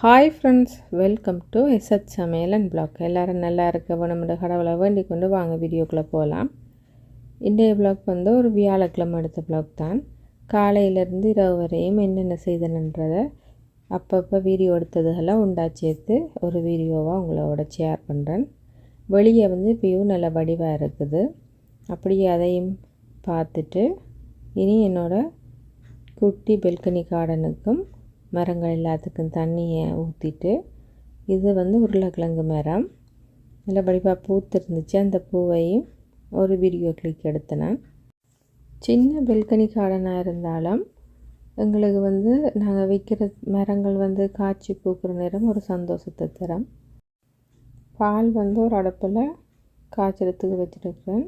Hi friends welcome to SH Samayal and blog எல்லோரும் நல்லா இருக்க நம்மளோட கடவுளை வேண்டிக் கொண்டு வாங்க வீடியோக்குள்ளே போகலாம் இன்றைய பிளாக் வந்து ஒரு வியாழக்கிழமை எடுத்த பிளாக் தான். காலையிலேருந்து இரவு வரையும் என்னென்ன செய்தனன்றதை அப்பப்போ வீடியோ எடுத்ததுகெல்லாம் உண்டாச்சேர்த்து ஒரு வீடியோவாக உங்களோட ஷேர் பண்ணுறேன் வெளியே வந்து வியூ நல்ல வடிவாக இருக்குது. அப்படியே அதையும் பார்த்துட்டு இனி என்னோடய குட்டி பெல்கனி கார்டனுக்கும் மரங்கள் எல்லாத்துக்கும் தண்ணியை ஊற்றிட்டு இது வந்து உருளைக்கிழங்கு மரம். நல்ல படிப்பாக பூத்துருந்துச்சு. அந்த பூவையும் ஒரு வீடியோ கிளிக் எடுத்தினேன் சின்ன பெல்கனி கார்டனாக இருந்தாலும் எங்களுக்கு வந்து நாங்கள் வைக்கிற மரங்கள் வந்து காய்ச்சி பூக்கிற நேரம் ஒரு சந்தோஷத்தை தரும். பால் வந்து ஒரு அடுப்பில் காய்ச்சறதுக்கு வச்சுருக்கிறேன்.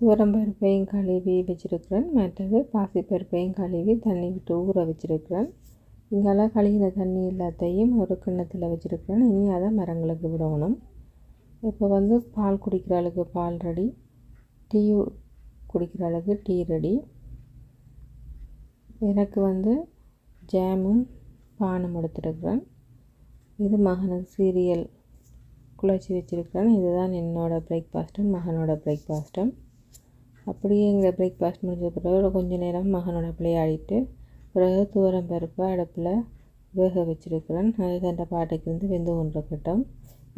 துவரம்பருப்பையும் கழுவி வச்சுருக்கிறேன். மற்றது பாசிப்பருப்பையும் கழுவி தண்ணி விட்டு ஊற வச்சுருக்கிறேன். இங்கெல்லாம் கழுகின தண்ணி எல்லாத்தையும் ஒரு கிண்ணத்தில் வச்சுருக்கிறேன். இனி அதை மரங்களுக்கு விடணும். இப்போ வந்து பால் குடிக்கிற அளவுக்கு பால் ரெடி. டீ குடிக்கிற அளவுக்கு டீ ரெடி. எனக்கு வந்து ஜாமும் பானம் எடுத்துருக்குறேன். இது மகனுக்கு சீரியல் குழச்சி வச்சுருக்கிறேன். இதுதான் என்னோடய பிரேக்ஃபாஸ்ட்டும் மகனோட பிரேக்ஃபாஸ்ட்டும் அப்படியே எங்கள் பிரேக்ஃபாஸ்ட் முடிஞ்ச பிறகு கொஞ்சம் நேரம் மகனோட விளையாடிட்டு பிறகு தூரம் பருப்பு அடுப்பில் வேக வச்சுருக்கிறேன். அது தண்டை பாட்டைக்கு வந்து வெந்து கொண்டிருக்கட்டும்.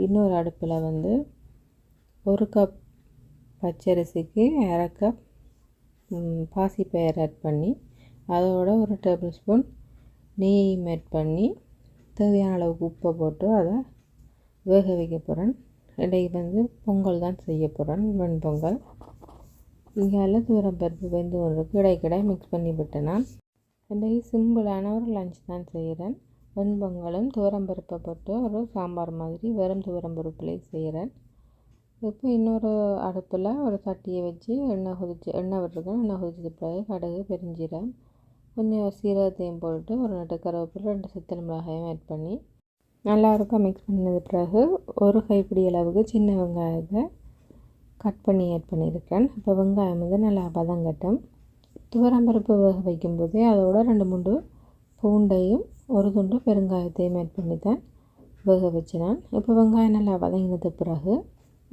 இன்னொரு அடுப்பில் வந்து ஒரு கப் பச்சரிசிக்கு அரை கப் பாசிப்பயர் ஆட் பண்ணி அதோட ஒரு டேபிள் ஸ்பூன் நெய்யும் ஆட் பண்ணி தேவையான அளவுக்கு உப்பை போட்டு அதை வேக வைக்க போகிறேன் இடைக்கு வந்து பொங்கல் தான் செய்ய போகிறேன் வெண்பொங்கல் இங்கே தூரம் பருப்பு வெந்து ஒன்றுக்கு இடைக்கிடையே மிக்ஸ் பண்ணி விட்டேன் நான். இன்றைக்கு சிம்பிளான ஒரு லஞ்ச் தான் செய்கிறேன். வெண்பொங்கலும் பருப்பை போட்டு ஒரு சாம்பார் மாதிரி வெறும் பருப்புலேயே செய்கிறேன். இப்போ இன்னொரு அடுப்பில் ஒரு சட்டியை வச்சு எண்ணெய் கொதிச்சு எண்ணெய் விட்டுருக்கேன். எண்ணெய் கொதிச்சது பிறகு கடுகு பெருஞ்சீரம் கொஞ்சம் சீரகத்தையும் போட்டு ஒரு நட்டு கருவேப்பிலை ரெண்டு சித்தல் மிளகாயும் ஆட் பண்ணி நல்லா இருக்கும் மிக்ஸ் பண்ணது பிறகு ஒரு கைப்பிடி அளவுக்கு சின்ன வெங்காயத்தை கட் பண்ணி ஆட் பண்ணியிருக்கேன். இப்போ வெங்காயம் வந்து நல்லா பதங்கட்டும் துவரம்பருப்பு வேக வைக்கும்போதே அதோட ரெண்டு மூண்டு பூண்டையும் ஒரு துண்டு பெருங்காயத்தையும் ஆட் பண்ணி தான் வேக வச்சினேன் இப்போ வெங்காயம் நல்லா வதங்கினது பிறகு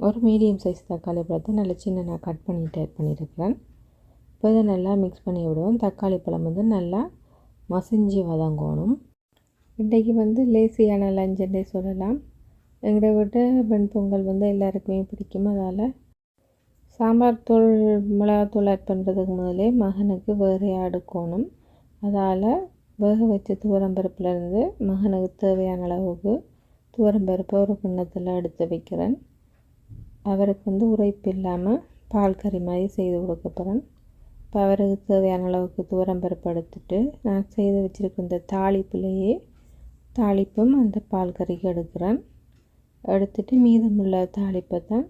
ஒரு மீடியம் சைஸ் தக்காளி பழத்தை நல்லா சின்ன நான் கட் பண்ணிட்டு ஆட் பண்ணியிருக்கிறேன். இப்போ இதை நல்லா மிக்ஸ் பண்ணி விடுவோம். தக்காளி பழம் வந்து நல்லா மசிஞ்சு வதங்கணும். இன்றைக்கு வந்து லேசியான லஞ்சன்னே சொல்லலாம். எங்களை விட்டு வெண்பொங்கல் வந்து எல்லாருக்குமே பிடிக்கும். அதால் சாம்பார் தூள் மிளகாத்தூள் ஆட் பண்ணுறதுக்கு முதலே மகனுக்கு வேறு அடுக்கணும் அதால் வேக வச்ச துவரம்பருப்புலேருந்து மகனுக்கு தேவையான அளவுக்கு துவரம்பருப்பை ஒரு கிண்ணத்தில் எடுத்து வைக்கிறேன். அவருக்கு வந்து உரைப்பு இல்லாமல் பால் கறி மாதிரி செய்து கொடுக்க போகிறேன் இப்போ அவருக்கு தேவையான அளவுக்கு துவரம்பருப்பு எடுத்துட்டு நான் செய்து வச்சுருக்க இந்த தாளிப்புலேயே தாளிப்பும் அந்த பால் கறிக்கு எடுக்கிறேன். எடுத்துட்டு மீதமுள்ள தாளிப்பை தான்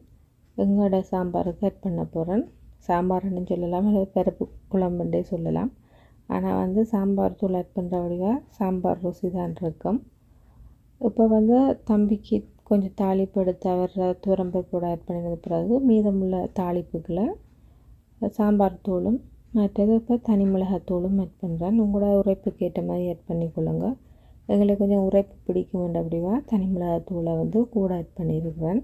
வெங்காட சாம்பாருக்கு ஆட் பண்ண போகிறேன் சாம்பார்னு சொல்லலாம் அல்லது பருப்பு குழம்புன்றே சொல்லலாம். ஆனால் வந்து சாம்பார் தூள் ஆட் பண்ணுற வழியாக சாம்பார் ருசி தான் இருக்கும். இப்போ வந்து தம்பிக்கு கொஞ்சம் தாளிப்பு எடுத்து அவர் கூட ஆட் பண்ணினது பிறகு மீதமுள்ள தாளிப்புகளை சாம்பார் தூளும் மற்றது இப்போ தனி மிளகாத்தூளும் ஆட் பண்ணுறேன் உங்களோட உரைப்புக்கு ஏற்ற மாதிரி ஆட் பண்ணிக்கொள்ளுங்க எங்களுக்கு கொஞ்சம் உரைப்பு பிடிக்கும் அப்படிவா தனி மிளகாத்தூளை வந்து கூட ஆட் பண்ணியிருக்கிறேன்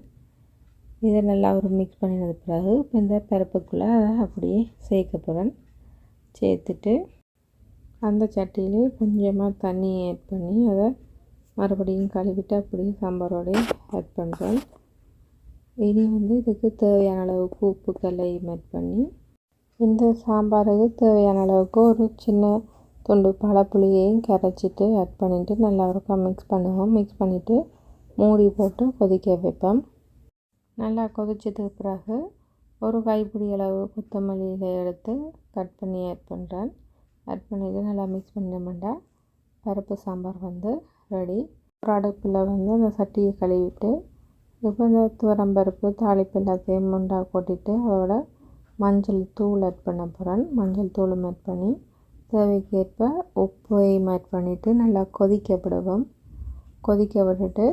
இதை நல்லா ஒரு மிக்ஸ் பண்ணினது பிறகு இப்போ இந்த பருப்புக்குள்ளே அதை அப்படியே சேர்க்க போகிறேன் சேர்த்துட்டு அந்த சட்டியிலே கொஞ்சமாக தண்ணி ஆட் பண்ணி அதை மறுபடியும் கழுவிட்டு அப்படியே சாம்பாரோடையும் ஆட் பண்ணுறேன் இனி வந்து இதுக்கு தேவையான அளவுக்கு உப்பு கல்லையும் ஆட் பண்ணி இந்த சாம்பாருக்கு தேவையான அளவுக்கு ஒரு சின்ன துண்டு பழப்புளியையும் கரைச்சிட்டு ஆட் பண்ணிவிட்டு நல்லா இருக்கா மிக்ஸ் பண்ணுவோம். மிக்ஸ் பண்ணிவிட்டு மூடி போட்டு கொதிக்க வைப்பேன் நல்லா கொதிச்சதுக்கு பிறகு ஒரு கைப்பிடி அளவு கொத்தமல்லியில் எடுத்து கட் பண்ணி ஆட் பண்ணுறேன் ஆட் பண்ணிவிட்டு நல்லா மிக்ஸ் பண்ணிட்டோம்னா பருப்பு சாம்பார் வந்து ரெடி ஒரு அடுப்பில் வந்து அந்த சட்டியை கழுவிட்டு இப்போ இந்த துவரம்பருப்பு தாளிப்பு எல்லாத்தையும் முண்டா கொட்டிட்டு அதோட மஞ்சள் தூள் ஆட் பண்ண போகிறேன் மஞ்சள் தூளும் ஆட் பண்ணி தேவைக்கேற்ப உப்பையும் ஆட் பண்ணிவிட்டு நல்லா கொதிக்க விடுவோம். கொதிக்க விட்டுட்டு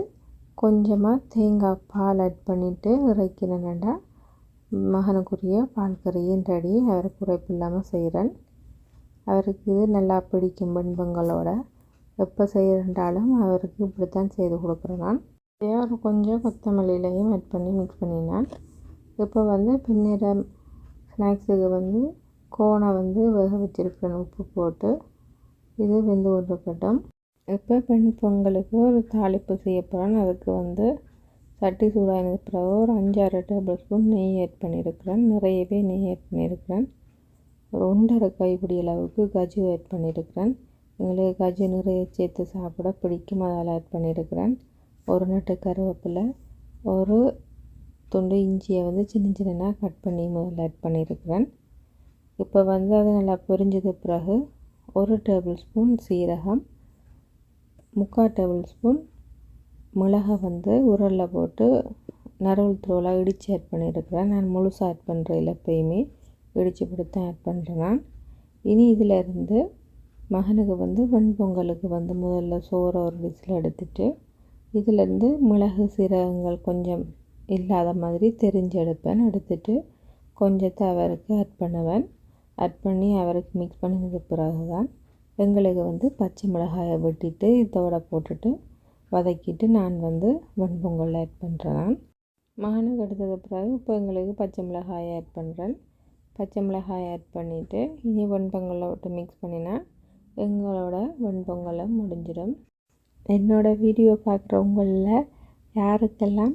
கொஞ்சமாக தேங்காய் பால் ஆட் பண்ணிவிட்டு இறக்கிறேன்டா. மகனுக்குரிய பால் கறியும் ரெடி. அவரை குறைப்பு இல்லாமல் செய்கிறேன் அவருக்கு இது நல்லா பிடிக்கும் பண்பங்களோட எப்போ செய்கிறண்டாலும் அவருக்கு இப்படித்தான் செய்து கொடுக்குறேன் நான். ஒரு கொஞ்சம் கொத்தமல்லியிலையும் ஆட் பண்ணி மிக்ஸ் பண்ணினான். இப்போ வந்து பின்னிடம் ஸ்நாக்ஸுக்கு வந்து கோனை வந்து வேக வச்சுருக்கேன் உப்பு போட்டு. இது வெந்து கொண்டிருக்கட்டும். இப்போ பெண் பொங்கலுக்கு ஒரு தாளிப்பு செய்ய போகிறேன் அதுக்கு வந்து சட்டி சூடானது பிறகு ஒரு அஞ்சாறு டேபிள் ஸ்பூன் நெய் ஆட் பண்ணியிருக்கிறேன் நிறையவே நெய் ஆட் பண்ணியிருக்கிறேன் ஒரு ஒன்றரை கைப்பிடி அளவுக்கு கஜு ஆட் பண்ணியிருக்கிறேன் எங்களுக்கு கஜு நிறைய சேர்த்து சாப்பிட பிடிக்கும். அதில் ஆட் பண்ணியிருக்கிறேன் ஒரு நட்டு கருவேப்பிலை ஒரு துண்டு இஞ்சியை வந்து சின்ன சின்னனாக கட் பண்ணி முதல்ல ஆட் பண்ணியிருக்கிறேன் இப்போ வந்து அது நல்லா பொரிஞ்சது பிறகு ஒரு டேபிள் ஸ்பூன் சீரகம் முக்கால் டேபிள் ஸ்பூன் மிளகை வந்து உரலில் போட்டு நறுவல் தூளாக இடித்து ஆட் பண்ணியிருக்கிறேன். நான் முழுசாக ஆட் பண்ணுறதில்ல எப்பயுமே இடித்து கொடுத்து ஆட் பண்ணுறேன் நான். இனி இதிலிருந்து மகனுக்கு வந்து வெண்பொங்கலுக்கு வந்து முதல்ல சோறு ஒரு விசில் எடுத்துட்டு இதிலேருந்து மிளகு சீரகங்கள் கொஞ்சம் இல்லாத மாதிரி தெரிஞ்செடுப்பேன். எடுத்துட்டு கொஞ்சத்தை அவருக்கு ஆட் பண்ணுவேன். ஆட் பண்ணி அவருக்கு மிக்ஸ் பண்ணினதுக்கு பிறகு தான் எங்களுக்கு வந்து பச்சை மிளகாயை வெட்டிட்டு இதோட போட்டுட்டு வதக்கிட்டு நான் வந்து வெண்பொங்கல் ஆட் பண்ணுறேன் நான் மகனுக்கு எடுத்தது பிறகு இப்போ எங்களுக்கு பச்சை மிளகாயை ஆட் பண்ணுறேன் பச்சை மிளகாய் ஆட் பண்ணிவிட்டு இனி வெண்பொங்கலை விட்டு மிக்ஸ் பண்ணினா எங்களோட வெண்பொங்கலை முடிஞ்சிடும். என்னோடய வீடியோ பார்க்குறவங்களில் யாருக்கெல்லாம்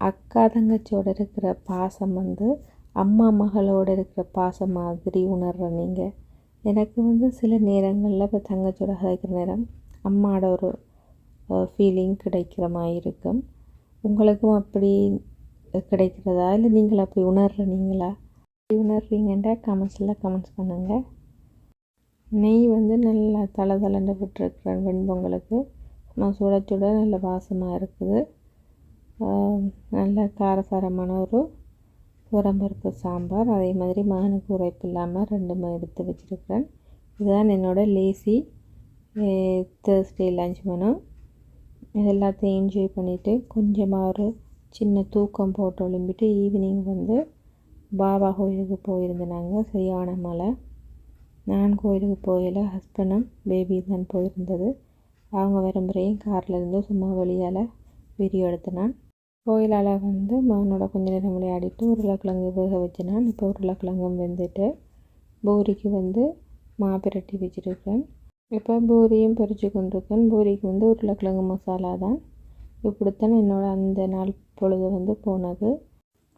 அக்கா தங்கச்சியோட இருக்கிற பாசம் வந்து அம்மா மகளோட இருக்கிற பாசம் மாதிரி உணர்கிற நீங்கள் எனக்கு வந்து சில நேரங்களில் இப்போ தங்கச்சியோட கதைக்கிற நேரம் அம்மாவோட ஒரு ஃபீலிங் கிடைக்கிற மாதிரி இருக்கும். உங்களுக்கும் அப்படி கிடைக்கிறதா? இல்லை நீங்கள் அப்படி உணர்றீங்களா? அப்படி உணர்றீங்கன்ற கமெண்ட்ஸில் கமெண்ட்ஸ் பண்ணுங்கள் நெய் வந்து நல்லா தலை தலண்டு விட்டுருக்குறேன் வெண்பொங்கலுக்கு. நான் சுட சுட நல்ல வாசமாக இருக்குது. நல்ல காரசாரமான ஒரு துவரம்பருப்பு சாம்பார். அதே மாதிரி மகனுக்கு உரைப்பு இல்லாமல் ரெண்டுமே எடுத்து வச்சுருக்கிறேன். இதுதான் என்னோடய லேசி தேர்ஸ்டே லஞ்ச் மெனு இது எல்லாத்தையும் என்ஜாய் பண்ணிவிட்டு கொஞ்சமாக ஒரு சின்ன தூக்கம் போட்டு ஒளிம்பிட்டு ஈவினிங் வந்து பாபா கோயிலுக்கு போயிருந்தனாங்க. சரியான மழை. நான் கோயிலுக்கு போகல. ஹஸ்பண்டும் பேபி தான் போயிருந்தது. அவங்க வரும்புறையும் கார்லேருந்து சும்மா வழியால் வீடியோ எடுத்தினான். கோயிலால் வந்து மகனோட கொஞ்ச நேரம் விளையாடிட்டு உருளைக்கிழங்கு வேக நான் இப்போ உருளைக்கிழங்கும் வெந்துட்டு பூரிக்கு வந்து மா பிரட்டி வச்சுருக்கேன். இப்போ பூரியும் பறித்து கொண்டிருக்கேன். பூரிக்கு வந்து உருளைக்கிழங்கு மசாலா தான். இப்படித்தான் என்னோடய அந்த நாள் பொழுது வந்து போனது.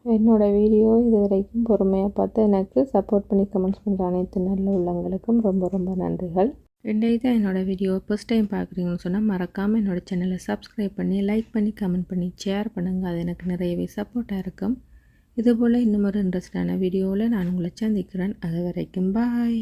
என்னோடய வீடியோ இது வரைக்கும் பொறுமையாக பார்த்து எனக்கு சப்போர்ட் பண்ணி கமெண்ட்ஸ் பண்ணுற அனைத்து நல்ல உள்ளங்களுக்கும் ரொம்ப ரொம்ப நன்றிகள். ரெண்டாவது தான் என்னோடய வீடியோ ஃபஸ்ட் டைம் பார்க்குறீங்கன்னு சொன்னால் மறக்காமல் என்னோடய சேனலை சப்ஸ்கிரைப் பண்ணி லைக் பண்ணி கமெண்ட் பண்ணி ஷேர் பண்ணுங்கள் அது எனக்கு நிறையவே சப்போர்ட்டாக இருக்கும். இதுபோல் இன்னும் ஒரு இன்ட்ரெஸ்டான வீடியோவில் நான் உங்களை சந்திக்கிறேன். அது வரைக்கும் பாய்